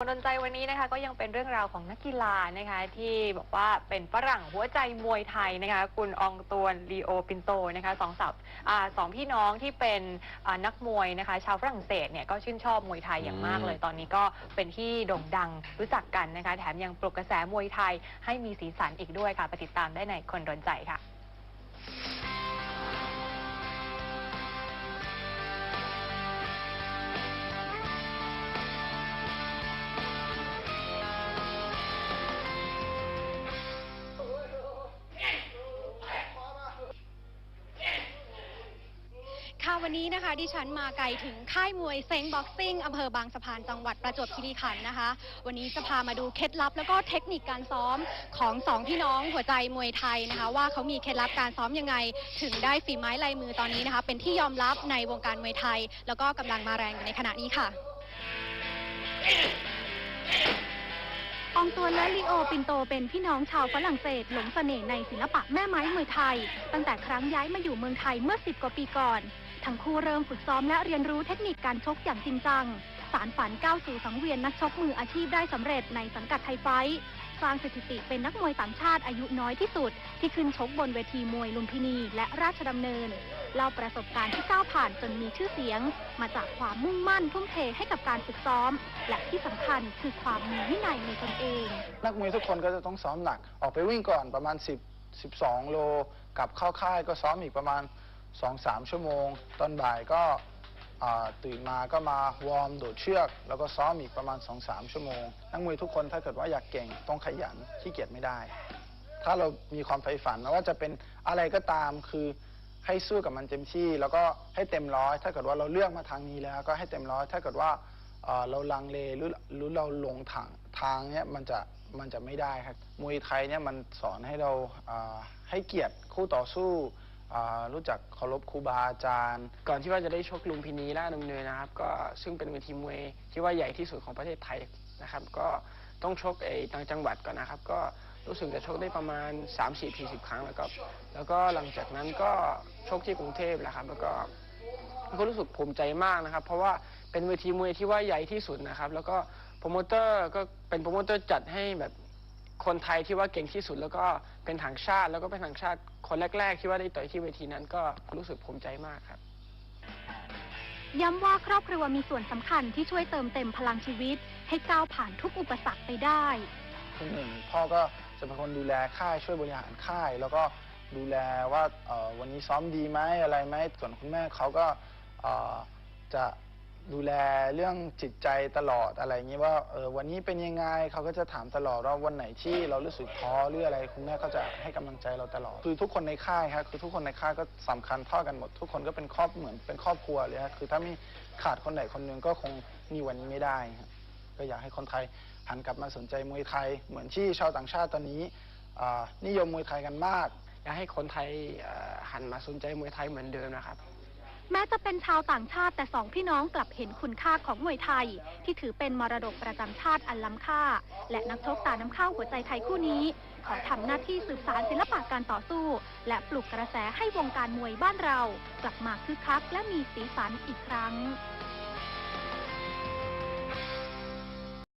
คนดนใจวันนี้นะคะก็ยังเป็นเรื่องราวของนักกีฬานะคะที่บอกว่าเป็นฝรั่งหัวใจมวยไทยนะคะคุณอองตวนลีโอปินโตนะคะสองสาวอ่าสองพี่น้องที่เป็นอ่านักมวยนะคะชาวฝรั่งเศสเนี่ยก็ชื่นชอบมวยไทยอย่างมากเลย ตอนนี้ก็เป็นที่โด่งดังรู้จักกันนะคะแถมยังปลุกกระแสมวยไทยให้มีสีสันอีกด้วยค่ะไปติดตามได้ในคนดนใจค่ะ วันนี้นะคะ ดิฉันมาไกลถึงค่ายมวยเซ็งบ็อกซิ่งอำเภอบางสะพานจังหวัดประจวบคีรีขันธ์นะคะ วันนี้จะพามาดูเคล็ดลับแล้วก็เทคนิคการซ้อมของสองพี่น้องหัวใจมวยไทยนะคะ ว่าเขามีเคล็ดลับการซ้อมยังไง ถึงได้ฝีไม้ลายมือตอนนี้นะคะ เป็นที่ยอมรับในวงการมวยไทย แล้วก็กำลังมาแรงอยู่ในขณะนี้ค่ะอองตัวและลีโอปินโตเป็นพี่น้องชาวฝรั่งเศสหลงเสน่ห์ในศิลปะแม่ไม้มวยไทย ตั้งแต่ครั้งย้ายมาอยู่เมืองไทยเมื่อ 10 กว่าปีก่อน ทั้งคู่เริ่มฝึกซ้อมและเรียนรู้เทคนิคการชกอย่างจริงจัง สารฝันก้าวสู่สังเวียนนักชกมืออาชีพได้สำเร็จในสังกัดไทยไฟท์สร้างสถิติเป็นนักมวยต่างชาติอายุน้อยที่สุด ที่ขึ้นชกบนเวทีมวยลุมพินีและราชดำเนินเล่าประสบการณ์ที่ก้าวผ่านจนมีชื่อเสียง มาจากความมุ่งมั่นทุ่มเทให้กับการฝึกซ้อม และที่สำคัญคือความมีวินัยในตนเอง นักมวยทุกคนก็จะต้องซ้อมหนัก ออกไปวิ่งก่อนประมาณ 10 12 โลกลับเข้าค่ายก็ซ้อมอีกประมาณ 2-3ชั่วโมง ตอนบ่ายก็ตื่นมาก็มาวอร์มโดดเชือก แล้วก็ซ้อมอีกประมาณ 2-3 ชั่วโมง นักมวยทุกคนถ้าเกิดว่าอยากเก่งต้องขยันขี้เกียจไม่ได้ ถ้าเรามีความใฝ่ฝันไม่ว่าจะเป็นอะไรก็ตามคือให้สู้กับมันเต็มที่ แล้วก็ให้เต็มร้อย ถ้าเกิดว่าเราเลือกมาทางนี้แล้ว ก็ให้เต็มร้อย ถ้าเกิดว่าเราลังเลหรือหรือเราลงทางทางเนี้ยมันจะมันจะไม่ได้ครับมวยไทยเนี่ยมันสอนให้เราให้เกียรติคู่ต่อสู้ อ่ารู้จักเคารพครูบาอาจารย์ ก่อนที่ว่าจะได้ชกลุมพินีราดำเนินนะครับ ก็ซึ่งเป็นเวทีมวยที่ว่าใหญ่ที่สุดของประเทศไทยนะครับ ก็ต้องชกไอ้ต่างจังหวัดก่อนนะครับ ก็รู้สึกจะชกได้ประมาณ3 4 4 0 ครั้งแล้วก็แล้วก็หลังจากนั้นก็ชกที่กรุงเทพแหละครับ แล้วก็ก็รู้สึกภูมิใจมากนะครับ เพราะว่าเป็นเวทีมวยที่ว่าใหญ่ที่สุดนะครับ แล้วก็โปรโมเตอร์ก็เป็นโปรโมเตอร์จัดให้แบบ คนไทยที่ว่าเก่งที่สุดแล้วก็เป็นทางชาติ แล้วก็เป็นทางชาติคนแรก ๆ ที่ว่าได้ต่อยที่เวทีนั้นก็รู้สึกภูมิใจมากครับ ย้ำว่าครอบครัวมีส่วนสำคัญที่ช่วยเติมเต็มพลังชีวิต ให้ก้าวผ่านทุกอุปสรรคไปได้คือหนึ่งพ่อก็จะเป็นคนดูแลค่ายช่วยบริหารค่าย แล้วก็ดูแลว่าเอ่อวันนี้ซ้อมดีไหมอะไรไหมส่วนคุณแม่เขาก็เอ่อจะ ดูแลเรื่องจิตใจตลอดอะไรอย่างนี้ว่าเออวันนี้เป็นยังไงเขาก็จะถามตลอดว่าวันไหนที่เรารู้สึกท้อหรืออะไรคุณแม่ก็จะให้กำลังใจเราตลอด คือทุกคนในค่ายครับคือทุกคนในค่ายก็สำคัญเท่ากันหมด ทุกคนก็เป็นครอบเหมือนเป็นครอบครัวเลยครับคือถ้าม่ขาดคนไหนคนหนึงก็คงมีวันนี้ไม่ได้ครับก็อยากให้คนไทยหันกลับมาสนใจมวยไทย เหมือนที่ชาวต่างชาติตอนนี้นิยมมวยไทยกันมาก อยากให้คนไทยหันมาสนใจมวยไทยเหมือนเดิมนะครับ แม้จะเป็นชาวต่างชาติแต่สองพี่น้องกลับเห็นคุณค่าของมวยไทย ที่ถือเป็นมรดกประจำชาติอันล้ำค่า และนักชกตาน้ำข้าวหัวใจไทยคู่นี้ ขอทำหน้าที่สืบสารศิลปะการต่อสู้ และปลุกกระแสให้วงการมวยบ้านเรา กลับมาคึกคักและมีสีสันอีกครั้ง